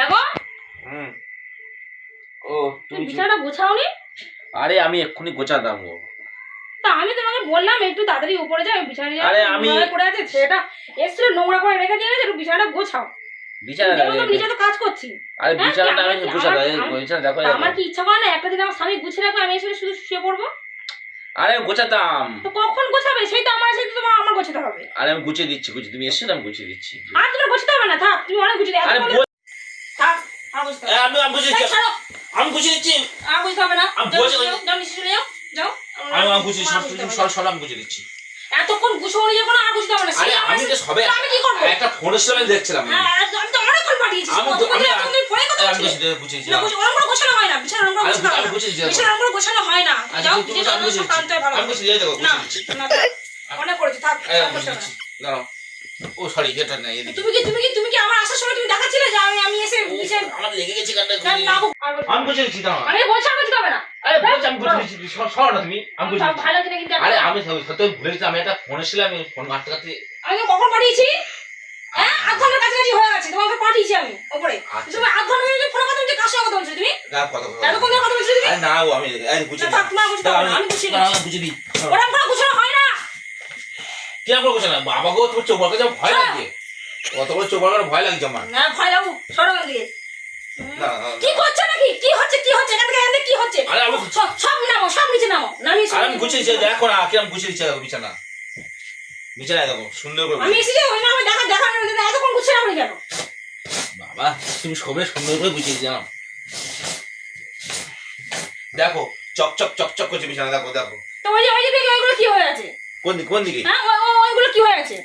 হ্যাঁ গো হুম। ও তুমি তুমি গোছাওনি? আরে আমি এক্ষুনি গোছাতাম গো। তা আমি তোমাকে বললাম একটু তাড়াতাড়ি উপরে যাও বিছানা আরে আমি- করে আছে সেটা নোংরা করে রেখে দিয়ে গেছে বিছানাটা গোছাও। আমার কি- গোছাতাম এই আমার- বিছানা দেখো আমার কি ইচ্ছা করে না একটা দিন আমার স্বামী গুছিয়ে রাখব আমি এসে শুধু শুয়ে পড়ব? আরে গোছাতাম। তো কখন গোছাবে? সেই তো আমার সেই তো তোমার আমার গোছাতে হবে। আরে আমি গুছিয়ে দিচ্ছি গুছিয়ে তুমি এসছো না আমি গুছিয়ে দিচ্ছি। আর তোমার গোছাতে হবে না থাক তুমি অনেক গুছিয়ে আরে এত বল- থাক আর গোছাতে হবে এ, না। আমি আমি এই, দিচ্ছি আমি গুছিয়ে দিচ্ছি। আর বুঝতে হবে না। আমি যাও, বলছি- যাও, যাও নিচে চলে যাও। যাও। আমি আমি আর সব তুমি সব সব আমি গুছিয়ে দিচ্ছি। এতক্ষণ গুছোনি যখন আর বুঝতে হবে না। আরে আমি তো সবে আমি কি করব? একটা ফোনের সময় দেখছিলাম। হ্যাঁ আমি তো অনেকক্ষণ পাঠিয়েছি। আমি তো- আমি- এতক্ষণ ফোনে কথা আমি গুছিয়ে দিচ্ছি না, ওরম গোছানো হয় না, বিছানা ওরম গোছানো হয় আমি না। বিছানা ওরম গোছানো হয় না। আচ্ছা, যাও, তুমি- যে তুমি- আমি যত গুছিয়ে সব টানতে হয় ভালো আমি। গুছিয়ে দিয়ে দেবো, না। না, অনেক করেছি, থাক, আমি দাঁড়াও। ও সরি এটা না তুমি কি তুমি কি তুমি কি আমার আসার সময় তুমি দেখাচ্ছিলে যে আমি আমি এসে বিছানা গেছে কানটা না, না, আর বলছি- আমি গুছিয়ে দিচ্ছি দাঁড়াও আমি বলছি আর বুঝতে না? আরে বলছি আমি গুছিয়ে দিচ্ছি সর- সর না তুমি। আমি গুছিয়ে ভালো কিনা কিন্তু আরে আমি সত্যি সত্যি ভুলে গেছিলাম আমি একটা ফোনে ছিলাম আমি ফোন ঘাটতে ঘাটতে আমি কখন পাঠিয়েছি? হ্যাঁ? আধ ঘণ্টার কাছাকাছি হয়ে গেছে তোমাকে পাঠিয়েছি আমি ওপরে। আচ্ছা। তুমি আধ ঘণ্টা ধরে ফোনে কথা বলছো কার সঙ্গে কথা বলছো তুমি? না কথা কথা এতক্ষণ কথা বলছো তুমি? না ও আমি এই গুছিয়ে না, থাক, তোমার গুছতে হবে না, আমি গুছিয়ে দাঁড়াও, নিচ্ছি। আমি দিই। ওরম করে গোছানো হয় না। কি করে গুছিয়ে না বাবা গো তোমার চোখ ভয় লাগছে। কত বড় চোখ বলার ভয় লাগছে আমার। না ভয় লাগু সরো এখান থেকে না, না, না। কি করছে নাকি? কি হচ্ছে কি হচ্ছে? এখান থেকে এখান কি হচ্ছে? আরে সব সব নামো সব নিচে নামো। নামিয়ে সব আর আমি গুছিয়ে দিচ্ছি দেখো না কিরম গুছিয়ে দিচ্ছে দেখো বিছানা। বিছানায় দেখো সুন্দর করে আমি এসেছি ওই নামে দেখা দেখা এতক্ষণ গুছিয়ে রাখনি কেন? বাবা তুমি সবে সুন্দর করে গুছিয়ে দিচ্ছি জানো? দেখো চক চক চক চক করছে বিছানা দেখো দেখো। তো ওই যে ওই যে ওইগুলো কি হয়ে আছে? কোন দিকে কোন দিকে? হ্যাঁ ওইগুলো কি হয়ে আছে?